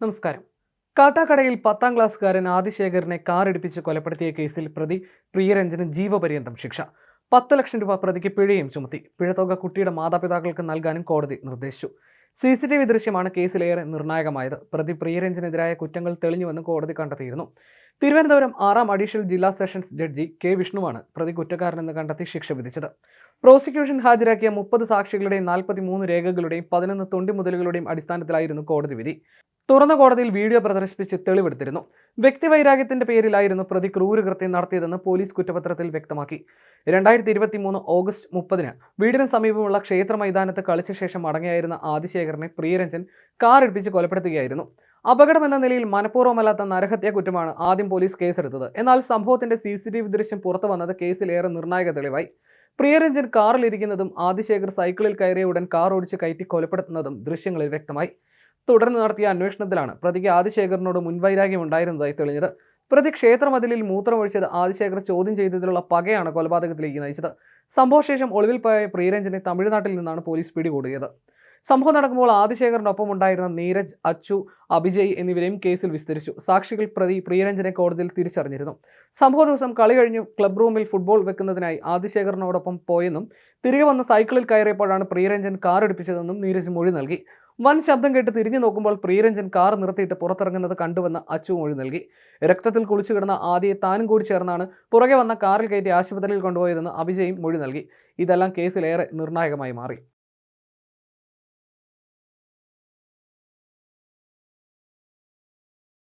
നമസ്കാരം. കാട്ടാക്കടയിൽ പത്താം ക്ലാസ്സുകാരൻ ആദിശേഖരനെ കാറിടിപ്പിച്ച് കൊലപ്പെടുത്തിയ കേസിൽ പ്രതി പ്രിയരഞ്ജന് ജീവപര്യന്തം ശിക്ഷ. പത്ത് ലക്ഷം രൂപ പ്രതിക്ക് പിഴയും ചുമത്തി. പിഴത്തുക കുട്ടിയുടെ മാതാപിതാക്കൾക്ക് നൽകാനും കോടതി നിർദ്ദേശിച്ചു. സി സി ടി വി ദൃശ്യമാണ് കേസിലേറെ നിർണായകമായത്. പ്രതി പ്രിയരഞ്ജനെതിരായ കുറ്റങ്ങൾ തെളിഞ്ഞുവെന്ന് കോടതി കണ്ടെത്തിയിരുന്നു. തിരുവനന്തപുരം ആറാം അഡീഷണൽ ജില്ലാ സെഷൻസ് ജഡ്ജി കെ വിഷ്ണുവാണ് പ്രതി കുറ്റക്കാരനെന്ന് കണ്ടെത്തി ശിക്ഷ വിധിച്ചത്. പ്രോസിക്യൂഷൻ ഹാജരാക്കിയ മുപ്പത് സാക്ഷികളുടെയും നാൽപ്പത്തി മൂന്ന് രേഖകളുടെയും പതിനൊന്ന് തൊണ്ടിമുതലുകളുടെയും അടിസ്ഥാനത്തിലായിരുന്നു കോടതി വിധി. തുറന്ന കോടതിയിൽ വീഡിയോ പ്രദർശിപ്പിച്ച് തെളിവെടുത്തിരുന്നു. വ്യക്തിവൈരാഗ്യത്തിന്റെ പേരിലായിരുന്നു പ്രതി ക്രൂരകൃത്യം നടത്തിയതെന്ന് പോലീസ് കുറ്റപത്രത്തിൽ വ്യക്തമാക്കി. രണ്ടായിരത്തി ഇരുപത്തി മൂന്ന് ഓഗസ്റ്റ് മുപ്പതിന് വീടിന് സമീപമുള്ള ക്ഷേത്ര മൈതാനത്ത് കളിച്ച ശേഷം മടങ്ങിയായിരുന്ന ആദിശേഖരനെ പ്രിയരഞ്ജൻ കാർ ഇടിപ്പിച്ച് കൊലപ്പെടുത്തുകയായിരുന്നു. അപകടം എന്ന നിലയിൽ മനഃപൂർവമല്ലാത്ത നരഹത്യാ കുറ്റമാണ് ആദ്യം പോലീസ് കേസെടുത്തത്. എന്നാൽ സംഭവത്തിന്റെ സി സി ടി വി ദൃശ്യം പുറത്തു വന്നത് കേസിലേറെ നിർണായക തെളിവായി. പ്രിയരഞ്ജൻ കാറിലിരിക്കുന്നതും ആദിശേഖർ സൈക്കിളിൽ കയറിയ ഉടൻ കാർ ഓടിച്ച് കയറ്റി കൊലപ്പെടുത്തുന്നതും ദൃശ്യങ്ങളിൽ വ്യക്തമായി. തുടർന്ന് നടത്തിയ അന്വേഷണത്തിലാണ് പ്രതിക്ക് ആദിശേഖരനോട് മുൻവൈരാഗ്യം ഉണ്ടായിരുന്നതായി തെളിഞ്ഞത്. പ്രതി ക്ഷേത്രമതിലിൽ മൂത്രമൊഴിച്ചത് ആദിശേഖർ ചോദ്യം ചെയ്തതിലുള്ള പകയാണ് കൊലപാതകത്തിലേക്ക് നയിച്ചത്. സംഭവശേഷം ഒളിവിൽ പോയ പ്രിയരഞ്ജനെ തമിഴ്നാട്ടിൽ നിന്നാണ് പോലീസ് പിടികൂടിയത്. സംഭവം നടക്കുമ്പോൾ ആദിശേഖറിനൊപ്പം ഉണ്ടായിരുന്ന നീരജ് അച്ചു അഭിജയ് എന്നിവരെയും കേസിൽ വിസ്തരിച്ചു. സാക്ഷികൾ പ്രതി പ്രിയരഞ്ജനെ കോടതിയിൽ തിരിച്ചറിഞ്ഞിരുന്നു. സംഭവ ദിവസം കളി കഴിഞ്ഞു ക്ലബ് റൂമിൽ ഫുട്ബോൾ വെക്കുന്നതിനായി ആദിശേഖറിനോടൊപ്പം പോയെന്നും തിരികെ വന്ന് സൈക്കിളിൽ കയറിയപ്പോഴാണ് പ്രിയരഞ്ജൻ കാർ എടുപ്പിച്ചതെന്നും നീരജ് മൊഴി നൽകി. വൻ ശബ്ദം കേട്ട് തിരിഞ്ഞു നോക്കുമ്പോൾ പ്രിയരഞ്ജൻ കാർ നിർത്തിയിട്ട് പുറത്തിറങ്ങുന്നത് കണ്ടുവന്ന അച്ചു മൊഴി നൽകി. രക്തത്തിൽ കുളിച്ചു കിടന്ന ആദ്യയെ താനും കൂടി ചേർന്നാണ് പുറകെ വന്ന കാറിൽ കയറ്റി ആശുപത്രിയിൽ കൊണ്ടുപോയതെന്ന് അഭിജയും മൊഴി നൽകി. ഇതെല്ലാം കേസിലേറെ നിർണായകമായി മാറി.